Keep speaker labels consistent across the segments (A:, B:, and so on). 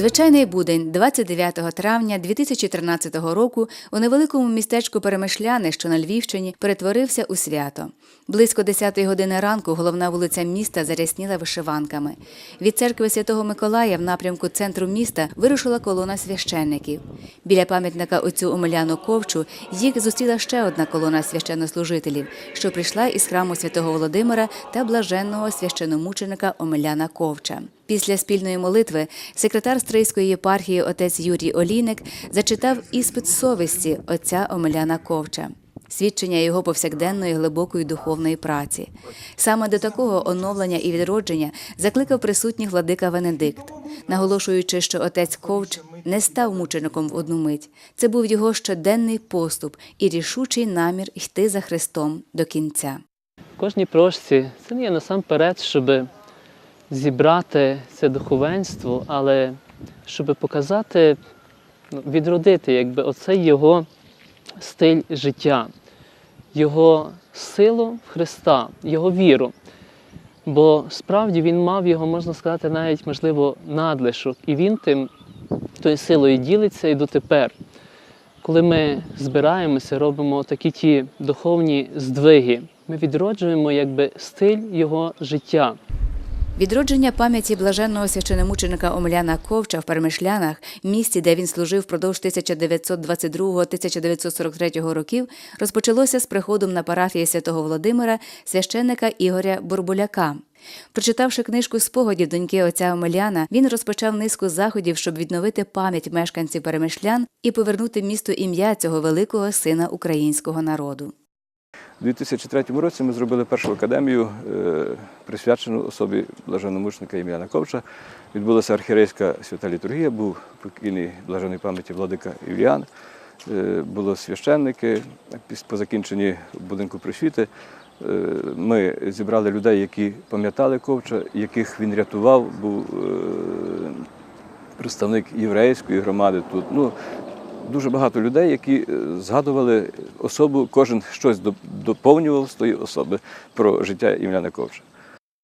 A: Звичайний будень 29 травня 2013 року у невеликому містечку Перемишляни, що на Львівщині, перетворився у свято. Близько 10 години ранку головна вулиця міста зарясніла вишиванками. Від церкви Святого Миколая в напрямку центру міста вирушила колона священників. Біля пам'ятника отцю Омеляну Ковчу їх зустріла ще одна колона священнослужителів, що прийшла із храму святого Володимира та блаженного священомученика Омеляна Ковча. Після спільної молитви секретар Стрийської єпархії отець Юрій Олійник зачитав іспит совісті отця Омеляна Ковча. Свідчення його повсякденної глибокої духовної праці. Саме до такого оновлення і відродження закликав присутніх владика Венедикт, наголошуючи, що отець Ковч не став мучеником в одну мить. Це був його щоденний поступ і рішучий намір йти за Христом до кінця.
B: Кожній прошці це не є насамперед, щоб зібрати це духовенство, але щоб показати, відродити якби оцей його стиль життя, його силу Христа, його віру. Бо справді він мав його, можна сказати, навіть можливо надлишок, і він тим тою силою ділиться і дотепер. Коли ми збираємося, робимо такі ті духовні здвиги, ми відроджуємо якби стиль його життя.
A: Відродження пам'яті блаженного священомученика Омеляна Ковча в Перемишлянах, місті, де він служив впродовж 1922-1943 років, розпочалося з приходом на парафії святого Володимира священника Ігоря Бурбуляка. Прочитавши книжку спогадів доньки отця Омеляна, він розпочав низку заходів, щоб відновити пам'ять мешканців перемишлян і повернути місту ім'я цього великого сина українського народу.
C: У 2003 році ми зробили першу академію, е, присвячену особі блаженномучника Ім'яна Ковча. Відбулася архірейська свята літургія, був покійний блаженої пам'яті владика Івліан. Е, Було священники. По закінченні будинку просвіти е, ми зібрали людей, які пам'ятали Ковча, яких він рятував. Був представник єврейської громади тут. Ну, дуже багато людей, які е, згадували особу, кожен щось доповнював з тої особи про життя Імляна Ковча.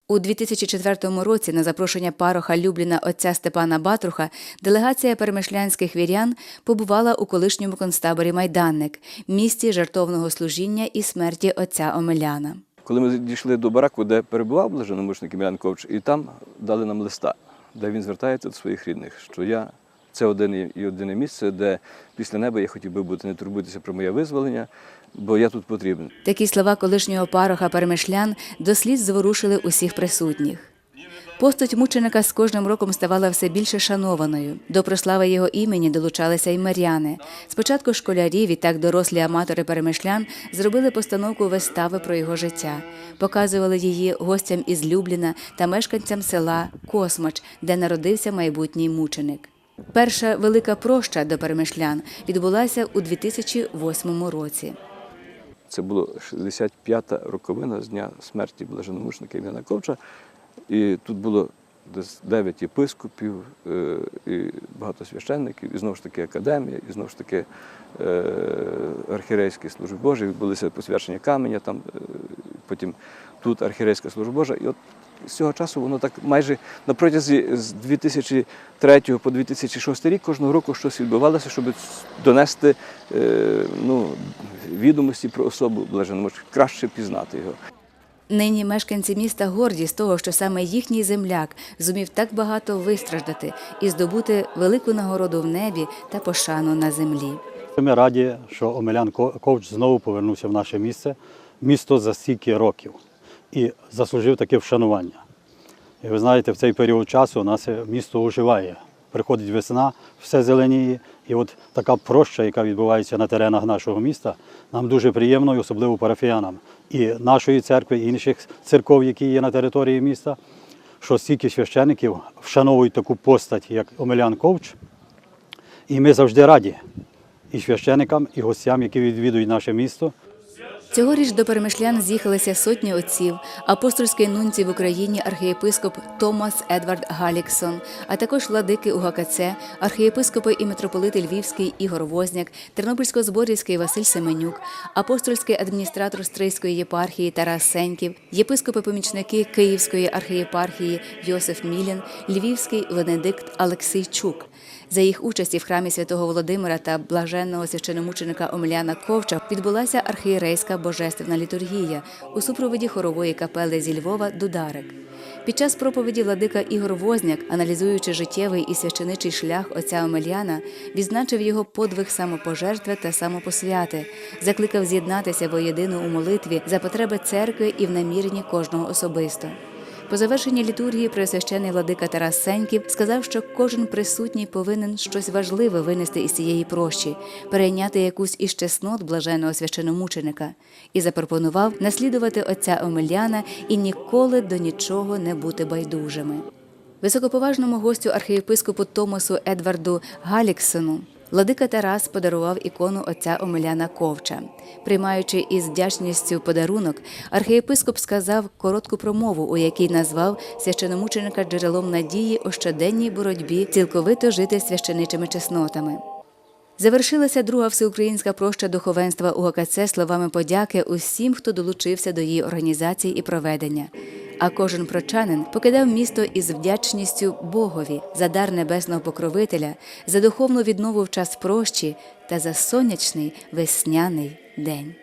A: У 2004 році на запрошення пароха Любліна отця Степана Батруха делегація перемишлянських вірян побувала у колишньому концтаборі Майданник, місті жартовного служіння і смерті отця Омеляна.
C: Коли ми дійшли до бараку, де перебував блаженомучник Імлян Ковч, і там дали нам листа, де він звертається до своїх рідних, що я це один і єдине місце, де після неба я хотів би бути, не турбуйтеся про моє визволення, бо я тут потрібен.
A: Такі слова колишнього пароха перемишлян дослід зворушили усіх присутніх. Постать мученика з кожним роком ставала все більше шанованою. До прослави його імені долучалися й мар'яни. Спочатку школярі, відтак дорослі аматори перемишлян зробили постановку вистави про його життя, показували її гостям із Любліна та мешканцям села Космач, де народився майбутній мученик. Перша велика проща до перемишлян відбулася у 2008 році.
C: Це було 65-та роковина з дня смерті блаженомучника Ім'яна Ковча. І тут було десь 9 єпископів, е, і багато священників, і знову ж таки академія, і знову ж таки е, архірейські служби Божі, відбулися посвячення каменя, там, е, потім тут архірейська служба Божа. І от з цього часу воно так майже на протязі з 2003 по 2006 рік кожного року щось відбувалося, щоб донести е, ну, відомості про особу блаженомучника, краще пізнати його.
A: Нині мешканці міста горді з того, що саме їхній земляк зумів так багато вистраждати і здобути велику нагороду в небі та пошану на землі.
D: Ми раді, що Омелян Ковч знову повернувся в наше місце, місто за стільки років і заслужив таке вшанування. І ви знаєте, в цей період часу у нас е, місто оживає. Приходить весна, все зеленіє. І от така проща, яка відбувається на теренах нашого міста, нам дуже приємно, і особливо парафіянам і нашої церкви, і інших церков, які є на території міста, що стільки священиків вшановують таку постать, як Омелян Ковч. І ми завжди раді і священикам, і гостям, які відвідують наше місто.
A: Цьогоріч до перемишлян з'їхалися сотні отців, апостольський нунцій в Україні архієпископ Томас Едвард Галіксон, а також владики УГКЦ, архієпископи і митрополити Львівський Ігор Возняк, Тернопільсько-Зборівський Василь Семенюк, апостольський адміністратор Стрийської єпархії Тарас Сеньків, єпископи-помічники Київської архієпархії Йосиф Мілін, Львівський Венедикт Алексійчук. За їх участі в храмі святого Володимира та блаженного священомученика Омеляна Ковча відбулася архієрейська божественна літургія у супроводі хорової капели зі Львова Дударик. Під час проповіді владика Ігор Возняк, аналізуючи життєвий і священичий шлях отця Омеляна, відзначив його подвиг самопожертви та самопосвяти, закликав з'єднатися воєдину у молитві за потреби церкви і в намірні кожного особисто. По завершенні літургії преосвящений владика Тарас Сеньків сказав, що кожен присутній повинен щось важливе винести із цієї прощі, перейняти якусь із чеснот блаженого священомученика, і запропонував наслідувати отця Омеляна і ніколи до нічого не бути байдужими. Високоповажному гостю архієпископу Томасу Едварду Галіксону Владика Тарас подарував ікону отця Омеляна Ковча. Приймаючи із вдячністю подарунок, архієпископ сказав коротку промову, у якій назвав священомученика джерелом надії у щоденній боротьбі цілковито жити священичими чеснотами. Завершилася друга всеукраїнська проща духовенства УГКЦ словами подяки усім, хто долучився до її організації і проведення. А кожен прочанин покидав місто із вдячністю Богові за дар небесного покровителя, за духовну віднову в час прощі та за сонячний весняний день.